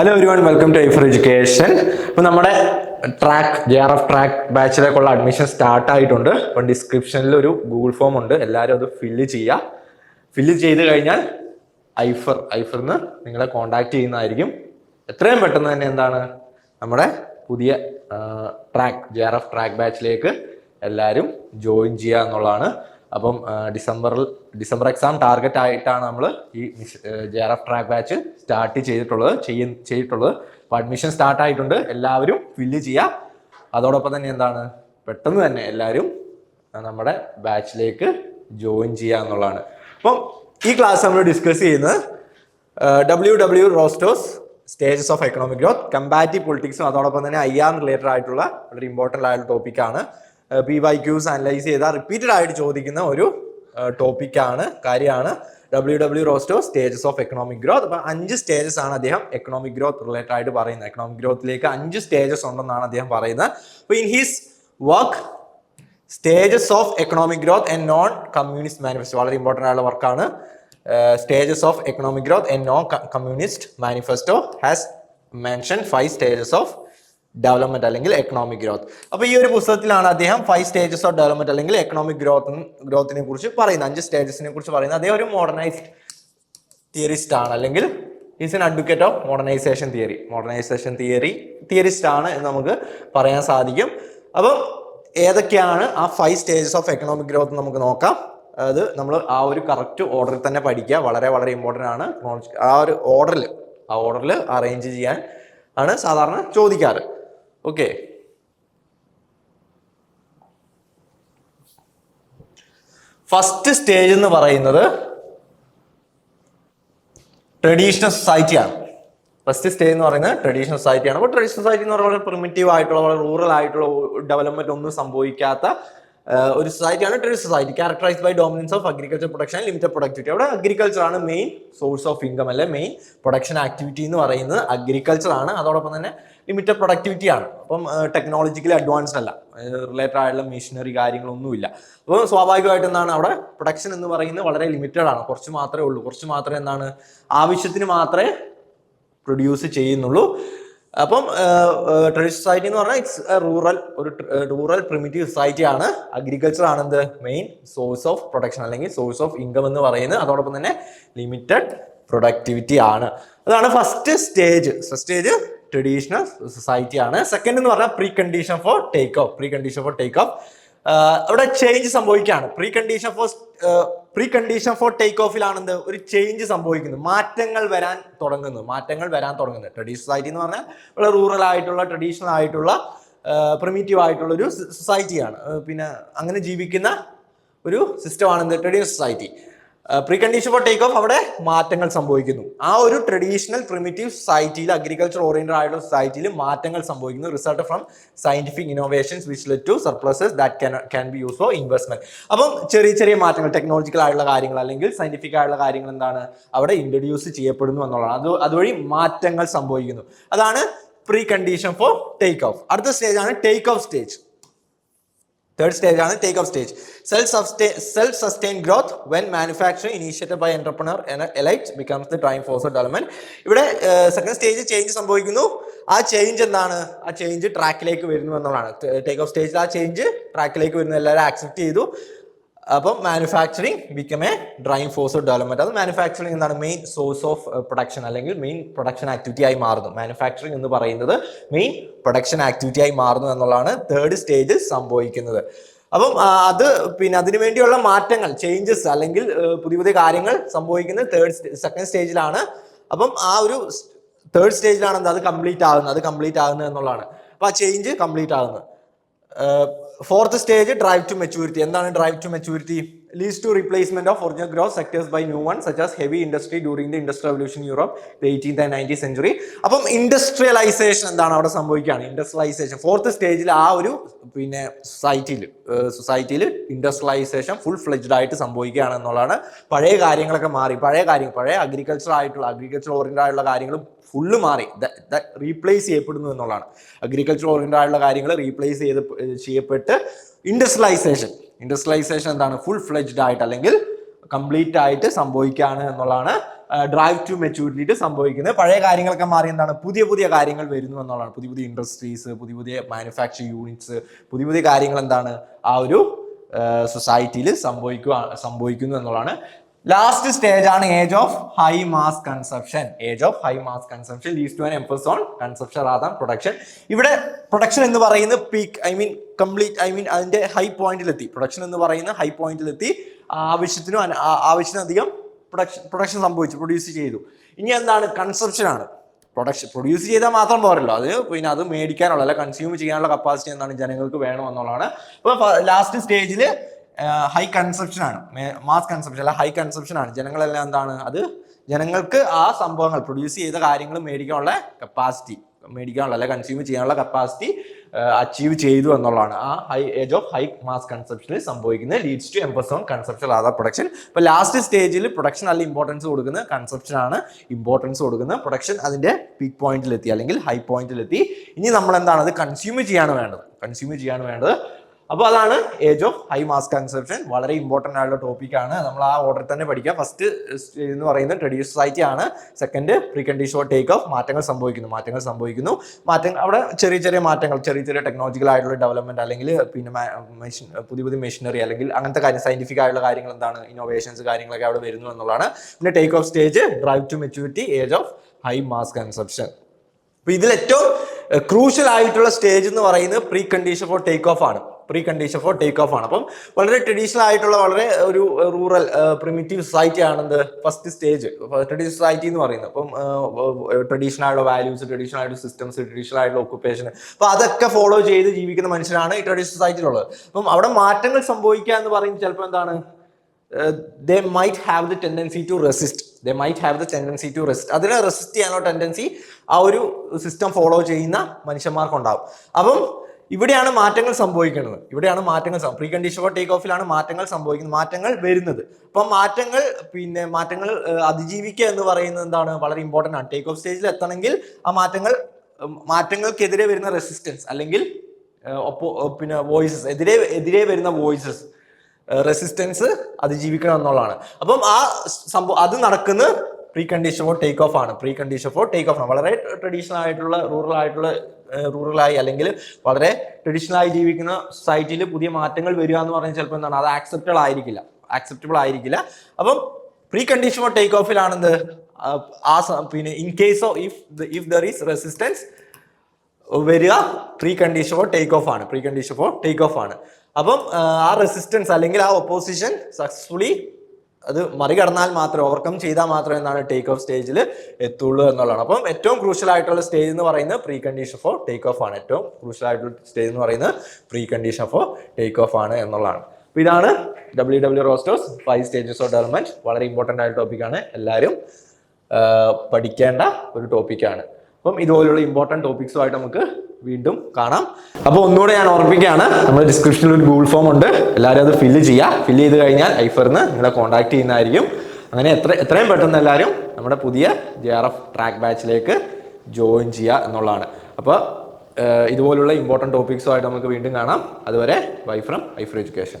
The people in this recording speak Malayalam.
Hello ഒരുവൺ welcome to I four education അപ്പോൾ നമ്മുടെ track J R F track ബാച്ചിലേക്കുള്ള admission start ആയിട്ടുണ്ട്. അപ്പം ഡിസ്ക്രിപ്ഷനിൽ ഒരു ഗൂഗിൾ ഫോം ഉണ്ട്. എല്ലാവരും അത് ഫില്ല് ചെയ്യുക. ഫില്ല് ചെയ്ത് കഴിഞ്ഞാൽ ഐഫർ ഐഫറിന്ന് നിങ്ങളെ കോണ്ടാക്ട് ചെയ്യുന്നതായിരിക്കും. എത്രയും പെട്ടെന്ന് തന്നെ എന്താണ്? നമ്മുടെ പുതിയ track J R F track ബാച്ചിലേക്ക് എല്ലാവരും ജോയിൻ ചെയ്യുക എന്നുള്ളതാണ്. അപ്പം ഡിസംബറിൽ ഡിസംബർ എക്സാം ടാർഗറ്റ് ആയിട്ടാണ് നമ്മൾ ഈ J R F track batch start ചെയ്തിട്ടുള്ളത് ചെയ്യ ചെയ്തിട്ടുള്ളത്. അപ്പോൾ അഡ്മിഷൻ സ്റ്റാർട്ട് ആയിട്ടുണ്ട്. എല്ലാവരും ഫില്ല് ചെയ്യുക. അതോടൊപ്പം തന്നെ എന്താണ്? പെട്ടെന്ന് തന്നെ എല്ലാവരും നമ്മുടെ ബാച്ചിലേക്ക് ജോയിൻ ചെയ്യുക എന്നുള്ളതാണ്. അപ്പം ഈ ക്ലാസ് നമ്മൾ ഡിസ്കസ് ചെയ്യുന്നത് W W Rostow's stages of economic growth comparative പൊളിറ്റിക്സും അതോടൊപ്പം തന്നെ ഐ ആർ റിലേറ്റഡ് ആയിട്ടുള്ള വളരെ ഇമ്പോർട്ടന്റ് ആയിട്ടുള്ള ടോപ്പിക്കാണ് പി വൈ ക്യൂസ് അനലൈസ് ചെയ്താൽ റിപ്പീറ്റഡ് ആയിട്ട് ചോദിക്കുന്ന ഒരു ടോപ്പിക്കാണ് കാര്യമാണ്. W W Rostow stages of economic growth അപ്പം അഞ്ച് സ്റ്റേജസ് ആണ് അദ്ദേഹം എക്കണോമിക് ഗ്രോത്ത് റിലേറ്റഡ് ആയിട്ട് പറയുന്നത്. എക്കണോമിക് ഗ്രോത്തിലേക്ക് അഞ്ച് സ്റ്റേജസ് ഉണ്ടെന്നാണ് അദ്ദേഹം പറയുന്നത്. അപ്പോൾ in his work stages of economic growth and non communist manifesto വളരെ ഇമ്പോർട്ടന്റ് ആയിട്ടുള്ള വർക്കാണ് stages of economic growth and non communist manifesto has mention five stages of development അല്ലെങ്കിൽ എക്കണോമിക് ഗ്രോത്ത് അപ്പോൾ ഈ ഒരു പുസ്തകത്തിലാണ് അദ്ദേഹം ഫൈവ് സ്റ്റേജസ് ഓഫ് ഡെവലപ്മെന്റ് അല്ലെങ്കിൽ എക്കണോമിക് ഗ്രോത്ത് ഗ്രോത്തിനെ കുറിച്ച് പറയുന്നത്. അഞ്ച് സ്റ്റേജസിനെ കുറിച്ച് പറയുന്നത്. അദ്ദേഹം ഒരു മോഡേണൈസ്ഡ് തിയറിസ്റ്റ് ആണ്. അല്ലെങ്കിൽ is an advocate of modernisation theory modernisation theory theorist ആണ് എന്ന് നമുക്ക് പറയാൻ സാധിക്കും. അപ്പം ഏതൊക്കെയാണ് ആ five stages of economic growth നമുക്ക് നോക്കാം. അത് നമ്മൾ ആ ഒരു കറക്റ്റ് ഓർഡറിൽ തന്നെ പഠിക്കുക. വളരെ വളരെ ഇമ്പോർട്ടന്റ് ആണ്. ആ ഒരു ഓർഡറിൽ ആ ഓർഡറിൽ അറേഞ്ച് ചെയ്യാൻ ആണ് സാധാരണ ചോദിക്കാറ്. ഓക്കെ. ഫസ്റ്റ് സ്റ്റേജ് എന്ന് പറയുന്നത് ട്രഡീഷണൽ സൊസൈറ്റിയാണ്. ഫസ്റ്റ് സ്റ്റേജ് എന്ന് പറയുന്നത് ട്രഡീഷണൽ സൊസൈറ്റിയാണ്. അപ്പോൾ ട്രഡീഷണൽ സൊസൈറ്റി എന്ന് പറയുന്നത് പ്രിമിറ്റീവ് ആയിട്ടുള്ള വളരെ റൂറൽ ആയിട്ടുള്ള ഡെവലപ്മെന്റ് ഒന്നും സംഭവിക്കാത്ത ഒരു സൊസൈറ്റിയാണ് trade society characterised by dominance of agriculture production limited productivity അവിടെ അഗ്രികൾച്ചർ ആണ് മെയിൻ സോഴ്സ് ഓഫ് ഇൻകം അല്ലെ? മെയിൻ പ്രൊഡക്ഷൻ ആക്ടിവിറ്റി എന്ന് പറയുന്നത് അഗ്രികൾച്ചർ ആണ്. അതോടൊപ്പം തന്നെ ലിമിറ്റഡ് പ്രൊഡക്ടിവിറ്റി ആണ്. അപ്പം ടെക്നോളജിക്കലി അഡ്വാൻസ്ഡ് അല്ല. റിലേറ്റഡ് ആയിട്ടുള്ള മെഷീനറി കാര്യങ്ങളൊന്നുമില്ല. അപ്പോൾ സ്വാഭാവികമായിട്ട് എന്താണ് അവിടെ? പ്രൊഡക്ഷൻ എന്ന് പറയുന്നത് വളരെ ലിമിറ്റഡ് ആണ്. കുറച്ച് മാത്രമേ ഉള്ളൂ. കുറച്ച് മാത്രമേ എന്താണ്? ആവശ്യത്തിന് മാത്രമേ പ്രൊഡ്യൂസ് ചെയ്യുന്നുള്ളൂ. അപ്പം ട്രഡീഷണൽ സൊസൈറ്റി എന്ന് പറഞ്ഞാൽ ഇറ്റ്സ് റൂറൽ ഒരു റൂറൽ പ്രിമിറ്റീവ് സൊസൈറ്റി ആണ്. അഗ്രികൾച്ചർ ആണ് എന്ത്? മെയിൻ സോഴ്സ് ഓഫ് പ്രൊഡക്ഷൻ അല്ലെങ്കിൽ സോഴ്സ് ഓഫ് ഇൻകം എന്ന് പറയുന്നത്. അതോടൊപ്പം തന്നെ ലിമിറ്റഡ് പ്രൊഡക്ടിവിറ്റി ആണ്. അതാണ് first stage first stage traditional society ആണ്. സെക്കൻഡ് എന്ന് പറഞ്ഞാൽ precondition for take off precondition for take off അവിടെ ചേഞ്ച് സംഭവിക്കുകയാണ്. Precondition for precondition for take ഓഫിലാണെന്ത് ഒരു ചേഞ്ച് സംഭവിക്കുന്നു. മാറ്റങ്ങൾ വരാൻ തുടങ്ങുന്നു. മാറ്റങ്ങൾ വരാൻ തുടങ്ങുന്നു. ട്രഡീഷണൽ സൊസൈറ്റി എന്ന് പറഞ്ഞാൽ വളരെ റൂറൽ ആയിട്ടുള്ള ട്രഡീഷണൽ ആയിട്ടുള്ള പ്രിമിറ്റീവ് ആയിട്ടുള്ള ഒരു സൊസൈറ്റിയാണ് പിന്നെ അങ്ങനെ ജീവിക്കുന്ന ഒരു സിസ്റ്റമാണ് എന്ത് traditional society precondition for take off അവിടെ മാറ്റങ്ങൾ സംഭവിക്കുന്നു. ആ ഒരു ട്രഡീഷണൽ പ്രിമിറ്റീവ് സൊസൈറ്റിയിൽ അഗ്രികൾച്ചർ ഓറിയന്റഡ് ആയിട്ടുള്ള സൊസൈറ്റിയിൽ മാറ്റങ്ങൾ സംഭവിക്കുന്നു. Result from scientific innovations which let to surpluses that can be use for investment അപ്പം ചെറിയ ചെറിയ മാറ്റങ്ങൾ ടെക്നോളജിക്കൽ ആയിട്ടുള്ള കാര്യങ്ങൾ അല്ലെങ്കിൽ സയന്റിഫിക് ആയിട്ടുള്ള കാര്യങ്ങൾ എന്താണ് അവിടെ ഇൻട്രൊഡ്യൂസ് ചെയ്യപ്പെടുന്നു എന്നുള്ളതാണ്. അത് അതുവഴി മാറ്റങ്ങൾ സംഭവിക്കുന്നു. അതാണ് precondition for take off അടുത്ത സ്റ്റേജ് ആണ് take off stage third stage ആണ് take off stage self self sustain growth when manufacturing initiated by entrepreneur elite becomes the time force development ഇവിടെ സെക്കൻഡ് സ്റ്റേജ് ചേഞ്ച് സംഭവിക്കുന്നു. ആ ചേഞ്ച് എന്താണ്? ആ ചേഞ്ച് ട്രാക്കിലേക്ക് വരുന്നു എന്നുള്ളതാണ്. ടേക്ക് ഓഫ് സ്റ്റേജിൽ ആ ചേഞ്ച് ട്രാക്കിലേക്ക് വരുന്നു. എല്ലാവരും ആക്സെപ്റ്റ് ചെയ്തു. അപ്പം manufacturing become a driving force development അത് മാനുഫാക്ചറിങ് എന്നാണ് മെയിൻ സോഴ്സ് ഓഫ് പ്രൊഡക്ഷൻ അല്ലെങ്കിൽ മെയിൻ പ്രൊഡക്ഷൻ ആക്ടിവിറ്റി ആയി മാറുന്നു. മാനുഫാക്ചറിങ് എന്ന് പറയുന്നത് മെയിൻ പ്രൊഡക്ഷൻ ആക്ടിവിറ്റി ആയി മാറുന്നു എന്നുള്ളതാണ് തേർഡ് സ്റ്റേജ് സംഭവിക്കുന്നത്. അപ്പം അത് പിന്നെ അതിനു വേണ്ടിയുള്ള മാറ്റങ്ങൾ ചേഞ്ചസ് അല്ലെങ്കിൽ പുതിയ പുതിയ കാര്യങ്ങൾ സംഭവിക്കുന്നത് തേർഡ് സെക്കൻഡ് സ്റ്റേജിലാണ് അപ്പം ആ ഒരു തേർഡ് സ്റ്റേജിലാണ് അത് കംപ്ലീറ്റ് ആകുന്നത്. അത് കംപ്ലീറ്റ് ആകുന്നത് എന്നുള്ളതാണ്. അപ്പൊ ആ ചേഞ്ച് കംപ്ലീറ്റ് ആകുന്നത്. Fourth stage drive to maturity എന്താണ് drive to maturity leads to replacement of original growth sectors by new one such as heavy industry during the industrial revolution Europe eighteenth and nineteen century അപ്പം ഇൻഡസ്ട്രിയലൈസേഷൻ എന്താണ് അവിടെ സംഭവിക്കുകയാണ്? ഇൻഡസ്ട്രിയലൈസേഷൻ ഫോർത്ത് സ്റ്റേജിൽ ആ ഒരു പിന്നെ സൊസൈറ്റിയിൽ സൊസൈറ്റിയിൽ ഇൻഡസ്ട്രിയലൈസേഷൻ ഫുൾ ഫ്ലെജ്ഡ് ആയിട്ട് സംഭവിക്കുകയാണ് എന്നുള്ളതാണ്. പഴയ കാര്യങ്ങളൊക്കെ മാറി. പഴയ കാര്യം പഴയ അഗ്രികൾച്ചർ ആയിട്ടുള്ള അഗ്രികൾച്ചർ ഓറിയന്റഡ് ആയിട്ടുള്ള കാര്യങ്ങൾ ഫുള്ള് മാറി. റീപ്ലേസ് ചെയ്യപ്പെടുന്നു എന്നുള്ളതാണ്. അഗ്രികൾച്ചർ ഓറിയന്റഡ് ആയിട്ടുള്ള കാര്യങ്ങൾ റീപ്ലേസ് ചെയ്ത് ചെയ്യപ്പെട്ട് ഇൻഡസ്ട്രിയലൈസേഷൻ ഇൻഡസ്ട്രിയലൈസേഷൻ എന്താണ്? ഫുൾ ഫ്ലെജ്ഡ് ആയിട്ട് അല്ലെങ്കിൽ കംപ്ലീറ്റ് ആയിട്ട് സംഭവിക്കുകയാണ് എന്നുള്ളതാണ് ഡ്രൈവ് ടു മെച്യൂരിറ്റി സംഭവിക്കുന്നത്. പഴയ കാര്യങ്ങളൊക്കെ മാറി എന്താണ്? പുതിയ പുതിയ കാര്യങ്ങൾ വരുന്നു എന്നുള്ളതാണ്. പുതിയ പുതിയ ഇൻഡസ്ട്രീസ് പുതിയ പുതിയ മാനുഫാക്ചറിങ് യൂണിറ്റ്സ് പുതിയ പുതിയ കാര്യങ്ങൾ എന്താണ്? ആ ഒരു സൊസൈറ്റിയിൽ സംഭവിക്കുക സംഭവിക്കുന്നു എന്നുള്ളതാണ്. ലാസ്റ്റ് സ്റ്റേജ് ആണ് age of high mass consumption age of high mass consumption leads to an emphasis on consumption Adam production ഇവിടെ പ്രൊഡക്ഷൻ എന്ന് പറയുന്നത് peak I mean complete I mean അതിന്റെ ഹൈ പോയിന്റിലെത്തി പ്രൊഡക്ഷൻ എന്ന് പറയുന്ന ഹൈ പോയിന്റിലെത്തി ആവശ്യത്തിനും ആവശ്യത്തിനധികം പ്രൊഡക്ഷൻ പ്രൊഡക്ഷൻ സംഭവിച്ചു പ്രൊഡ്യൂസ് ചെയ്തു. ഇനി എന്താണ്? കൺസപ്ഷൻ ആണ്. പ്രൊഡക്ഷൻ പ്രൊഡ്യൂസ് ചെയ്താൽ മാത്രം പോരല്ലോ. അത് പിന്നെ അത് മേടിക്കാനുള്ള അല്ല കൺസ്യൂം ചെയ്യാനുള്ള കപ്പാസിറ്റി എന്താണ്? ജനങ്ങൾക്ക് വേണമെന്നുള്ളതാണ് അപ്പോൾ ലാസ്റ്റ് സ്റ്റേജിൽ ഹൈ കൺസെപ്ഷൻ ആണ്. മാസ് കൺസെപ്ഷൻ അല്ല ഹൈ കൺസെപ്ഷൻ ആണ്. ജനങ്ങളെല്ലാം എന്താണ്? അത് ജനങ്ങൾക്ക് ആ സംഭവങ്ങൾ പ്രൊഡ്യൂസ് ചെയ്ത കാര്യങ്ങൾ മേടിക്കാനുള്ള കപ്പാസിറ്റി മേടിക്കാനുള്ള അല്ലെ കൺസ്യൂം ചെയ്യാനുള്ള കപ്പാസിറ്റി അച്ചീവ് ചെയ്തു എന്നുള്ളതാണ്. ആ high age of high mass കൺസെപ്ഷനിൽ സംഭവിക്കുന്നത് leads to emphasis on consumption rather production ഇപ്പൊ ലാസ്റ്റ് സ്റ്റേജിൽ പ്രൊഡക്ഷൻ അല്ല ഇമ്പോർട്ടൻസ് കൊടുക്കുന്നത് കൺസെപ്ഷൻ ആണ് ഇമ്പോർട്ടൻസ് കൊടുക്കുന്നത് പ്രൊഡക്ഷൻ അതിന്റെ പീക്ക് പോയിന്റിലെത്തി അല്ലെങ്കിൽ ഹൈ പോയിന്റിലെത്തി ഇനി നമ്മൾ എന്താണ് അത് കൺസ്യൂം ചെയ്യാണ് വേണ്ടത്. കൺസ്യൂം ചെയ്യാണ് വേണ്ടത്. അപ്പോൾ അതാണ് age of high mass consumption വളരെ ഇമ്പോർട്ടന്റ് ആയിട്ടുള്ള ടോപ്പിക്കാണ് നമ്മൾ ആ ഓർഡർ തന്നെ പഠിക്കുക ഫസ്റ്റ് എന്ന് പറയുന്നത് ട്രഡീഷണൽ സൊസൈറ്റി ആണ്. Second precondition take off മാറ്റങ്ങൾ സംഭവിക്കുന്നു മാറ്റങ്ങൾ സംഭവിക്കുന്നു. മാറ്റങ്ങൾ അവിടെ ചെറിയ ചെറിയ മാറ്റങ്ങൾ ചെറിയ ചെറിയ ടെക്നോളജിക്കൽ ആയിട്ടുള്ള ഡെവലപ്മെന്റ് അല്ലെങ്കിൽ പിന്നെ മെഷീൻ പുതിയ പുതിയ മെഷീനറി അല്ലെങ്കിൽ അങ്ങനത്തെ കാര്യം സയന്റിഫിക് ആയിട്ടുള്ള കാര്യങ്ങൾ എന്താണ് ഇന്നോവേഷൻസ് കാര്യങ്ങളൊക്കെ അവിടെ വരുന്നു എന്നുള്ളതാണ്. പിന്നെ take off stage drive to maturity age of high mass consumption അപ്പോൾ ഇതിലേറ്റവും ക്രൂഷ്യൽ ആയിട്ടുള്ള സ്റ്റേജ് എന്ന് പറയുന്നത് precondition for take off ആണ്. Precondition for take off ആണ്. അപ്പം വളരെ ട്രഡീഷണൽ ആയിട്ടുള്ള വളരെ ഒരു റൂറൽ പ്രിമിറ്റീവ് സൊസൈറ്റി ആണെന്ത് ഫസ്റ്റ് സ്റ്റേജ് ട്രഡീഷണൽ സൊസൈറ്റി എന്ന് പറയുന്നത്. അപ്പം ട്രഡീഷണൽ ആയിട്ടുള്ള വാല്യൂസ് ട്രഡീഷണൽ ആയിട്ടുള്ള സിസ്റ്റംസ് ട്രഡീഷണൽ ആയിട്ടുള്ള ഒക്കുപ്പേഷൻ അപ്പൊ അതൊക്കെ ഫോളോ ചെയ്ത് ജീവിക്കുന്ന മനുഷ്യരാണ് ഈ ട്രഡീഷണൽ സൊസൈറ്റിയിലുള്ളത് അപ്പം അവിടെ മാറ്റങ്ങൾ സംഭവിക്കുക എന്ന് പറയുന്നത് ചിലപ്പോൾ എന്താണ്? They might have the tendency to resist they might have the tendency to resist അതിനെ റെസിസ്റ്റ് ചെയ്യാനുള്ള ടെൻഡൻസി ആ ഒരു സിസ്റ്റം ഫോളോ ചെയ്യുന്ന മനുഷ്യന്മാർക്കുണ്ടാവും. അപ്പം ഇവിടെയാണ് മാറ്റങ്ങൾ സംഭവിക്കുന്നത്. ഇവിടെയാണ് മാറ്റങ്ങൾ പ്രീ കണ്ടീഷൻ ഫോർ ടേക്ക് ഓഫിലാണ് മാറ്റങ്ങൾ സംഭവിക്കുന്നത് മാറ്റങ്ങൾ വരുന്നത്. അപ്പം മാറ്റങ്ങൾ പിന്നെ മാറ്റങ്ങൾ അതിജീവിക്കുക എന്ന് പറയുന്നത് എന്താണ്? വളരെ ഇമ്പോർട്ടന്റ് ആണ്. ടേക്ക് ഓഫ് സ്റ്റേജിൽ എത്തണമെങ്കിൽ ആ മാറ്റങ്ങൾ മാറ്റങ്ങൾക്കെതിരെ വരുന്ന റെസിസ്റ്റൻസ് അല്ലെങ്കിൽ ഒപ്പോ പിന്നെ വോയിസസ് എതിരെ എതിരെ വരുന്ന വോയിസസ് റെസിസ്റ്റൻസ് അതിജീവിക്കണം എന്നുള്ളതാണ്. അപ്പം ആ സംഭവം അത് നടക്കുന്ന precondition for take off ആണ്. Precondition for take off ആണ്. വളരെ ട്രഡീഷണൽ ആയിട്ടുള്ള റൂറൽ ആയിട്ടുള്ള റൂറലായി അല്ലെങ്കിൽ വളരെ ട്രഡീഷണൽ ആയി ജീവിക്കുന്ന സൊസൈറ്റിയിൽ പുതിയ മാറ്റങ്ങൾ വരിക എന്ന് പറഞ്ഞാൽ ചിലപ്പോൾ എന്താണ്? അത് ആക്സെപ്റ്റബിൾ ആയിരിക്കില്ല. ആക്സെപ്റ്റബിൾ ആയിരിക്കില്ല. അപ്പം പ്രീ കണ്ടീഷൻ ഫോർ ടേക്ക് ഓഫിലാണെന്ത് ആ പിന്നെ in case of if if there is resistance വരിക precondition for take off ആണ്. Precondition for take off ആണ്. അപ്പം ആ, റെസിസ്റ്റൻസ് അല്ലെങ്കിൽ ആ ഒപ്പോസിഷൻ സക്സസ്ഫുള്ളി അത് മറികടന്നാൽ മാത്രമേ ഓവർകം ചെയ്താൽ മാത്രമേ എന്നാണ് ടേക്ക് ഓഫ് സ്റ്റേജിൽ എത്തുള്ളൂ എന്നുള്ളതാണ്. അപ്പം ഏറ്റവും ക്രൂഷ്യൽ ആയിട്ടുള്ള സ്റ്റേജ് എന്ന് പറയുന്നത് precondition for take off ആണ്. ഏറ്റവും ക്രൂഷ്യൽ ആയിട്ടുള്ള സ്റ്റേജ് എന്ന് പറയുന്നത് precondition for take off ആണ് എന്നുള്ളതാണ്. അപ്പോൾ ഇതാണ് W W Rostow's five stages of development വളരെ ഇമ്പോർട്ടന്റ് ആയ ടോപ്പിക്കാണ് എല്ലാവരും പഠിക്കേണ്ട ഒരു ടോപ്പിക്കാണ് അപ്പം ഇതുപോലുള്ള ഇമ്പോർട്ടന്റ് ടോപ്പിക്സുമായിട്ട് നമുക്ക് വീണ്ടും കാണാം. അപ്പോൾ ഒന്നുകൂടെ ഞാൻ ഓർമ്മിക്കുകയാണ് നമ്മുടെ ഡിസ്ക്രിപ്ഷനിൽ ഒരു ഗൂഗിൾ ഫോം ഉണ്ട്. എല്ലാവരും അത് ഫില്ല് ചെയ്യുക. ഫില്ല് ചെയ്ത് കഴിഞ്ഞാൽ ഐഫറിന് നിങ്ങളെ കോൺടാക്ട് ചെയ്യുന്നതായിരിക്കും. അങ്ങനെ എത്ര എത്രയും പെട്ടെന്ന് എല്ലാവരും നമ്മുടെ പുതിയ ജെ ആർ എഫ് ട്രാക്ക് ബാച്ചിലേക്ക് ജോയിൻ ചെയ്യുക എന്നുള്ളതാണ്. അപ്പോൾ ഇതുപോലുള്ള ഇമ്പോർട്ടന്റ് ടോപ്പിക്സുമായിട്ട് നമുക്ക് വീണ്ടും കാണാം. അതുവരെ വൈ ഫ്രം ഐഫർ എഡ്യൂക്കേഷൻ.